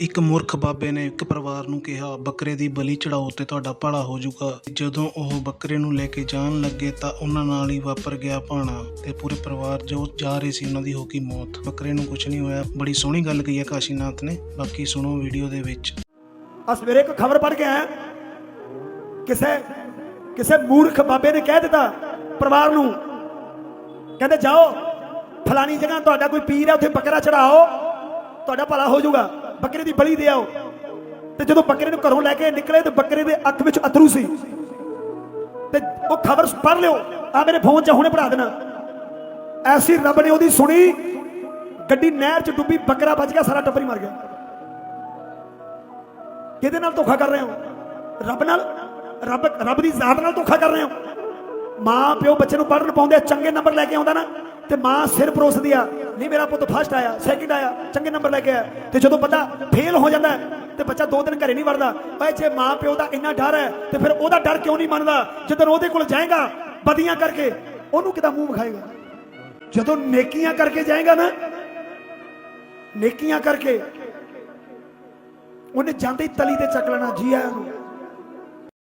ਇੱਕ ਮੂਰਖ ਬਾਬੇ ਨੇ ਇੱਕ ਪਰਿਵਾਰ ਨੂੰ ਕਿਹਾ, ਬੱਕਰੇ ਦੀ ਬਲੀ ਚੜਾਓ ਤੇ ਤੁਹਾਡਾ ਭਲਾ ਹੋ ਜਾਊਗਾ। ਜਦੋਂ ਉਹ ਬੱਕਰੇ ਨੂੰ ਲੈ ਕੇ ਜਾਣ ਲੱਗੇ ਤਾਂ ਉਹਨਾਂ ਨਾਲ ਹੀ ਵਾਪਰ ਗਿਆ ਭਾਣਾ ਤੇ ਪੂਰੇ ਪਰਿਵਾਰ ਜੋ ਜਾ ਰਹੇ ਸੀ ਉਹਨਾਂ ਦੀ ਹੋ ਗਈ ਮੌਤ। ਬੱਕਰੇ ਨੂੰ ਕੁਝ ਨਹੀਂ ਹੋਇਆ। ਬੜੀ ਸੋਹਣੀ ਗੱਲ ਕਹੀ ਹੈ ਕਾਸ਼ੀਨਾਥ ਨੇ। ਬਾਕੀ ਸੁਣੋ ਵੀਡੀਓ ਦੇ ਵਿੱਚ। ਆ ਸਵੇਰੇ ਇੱਕ ਖਬਰ ਪੜ੍ਹ ਕੇ ਆਇਆ। ਕਿਸੇ ਕਿਸੇ ਮੂਰਖ ਬਾਬੇ ਨੇ ਕਹਿ ਦਿੱਤਾ ਪਰਿਵਾਰ ਨੂੰ, ਕਹਿੰਦੇ ਜਾਓ, ਫਲਾਣੀ ਜਗ੍ਹਾ ਤੁਹਾਡਾ ਕੋਈ ਪੀਰ ਹੈ, ਉੱਥੇ ਬੱਕਰਾ ਚੜਾਓ, ਤੁਹਾਡਾ ਭਲਾ ਹੋ ਜਾਊਗਾ। ਬੱਕਰੇ ਦੀ ਬਲੀ ਦੇ ਆਓ। ਤੇ ਜਦੋਂ ਬੱਕਰੇ ਨੂੰ ਘਰੋਂ ਲੈ ਕੇ ਨਿਕਲੇ ਤੇ ਬੱਕਰੇ ਦੇ ਅੱਖ ਵਿੱਚ ਅਥਰੂ ਸੀ। ਤੇ ਉਹ ਖਬਰ ਪੜ੍ਹ ਲਿਓ। ਆ ਮੇਰੇ ਫੋਨ 'ਚ ਹੁਣੇ ਪੜਾ ਦੇਣਾ। ਐਸੀ ਰੱਬ ਨੇ ਉਹਦੀ ਸੁਣੀ। ਗੱਡੀ ਨਹਿਰ 'ਚ ਡੁੱਬੀ ਬੱਕਰਾ ਬਚ ਗਿਆ ਸਾਰਾ ਟੱਬਰ ਹੀ ਮਰ ਗਿਆ। ਕਿਹਦੇ ਨਾਲ ਧੋਖਾ ਕਰ ਰਹੇ ਹੋ? ਰੱਬ ਨਾਲ? ਰੱਬ ਰੱਬ ਦੀ ਜ਼ਾਤ ਨਾਲ ਧੋਖਾ ਕਰ ਰਹੇ ਹੋ? ਮਾਂ ਪਿਓ ਬੱਚੇ ਨੂੰ ਪੜ੍ਹਨ ਪਾਉਂਦੇ ਆ, ਚੰਗੇ ਨੰਬਰ ਲੈ ਕੇ ਆਉਂਦਾ ਨਾ ਤੇ ਮਾਂ ਸਿਰ ਪਰੋਸਦੀ ਆ। ਨਹੀਂ, ਮੇਰਾ ਪੁੱਤ ਫਸਟ ਆਇਆ ਸੈਕਿੰਡ ਆਇਆ, ਚੰਗੇ ਨੰਬਰ ਲੈ ਕੇ ਆਇਆ। ਤੇ ਜਦੋਂ ਬੰਦਾ ਫੇਲ ਹੋ ਜਾਂਦਾ ਤੇ ਬੱਚਾ ਦੋ ਦਿਨ ਘਰੇ ਨਹੀਂ ਵੜਦਾ ਓਏ ਜੇ ਮਾਂ ਪਿਓ ਦਾ ਇੰਨਾ ਡਰ ਹੈ, ਤੇ ਫਿਰ ਉਹਦਾ ਡਰ ਕਿਉਂ ਨਹੀਂ ਮੰਨਦਾ? ਜਦੋਂ ਉਹਦੇ ਕੋਲ ਜਾਏਗਾ ਬਦੀਆਂ ਕਰਕੇ, ਉਹਨੂੰ ਕਿਦਾਂ ਮੂੰਹ ਵਿਖਾਏਗਾ? ਜਦੋਂ ਨੇਕੀਆਂ ਕਰਕੇ ਜਾਏਗਾ ਨਾ, ਨੇਕੀਆਂ ਕਰਕੇ, ਉਹਨੇ ਜਾਂਦੇ ਤਲੀ ਤੇ ਚੱਕ ਲੈਣਾ, ਜੀ ਆਇਆਂ ਨੂੰ।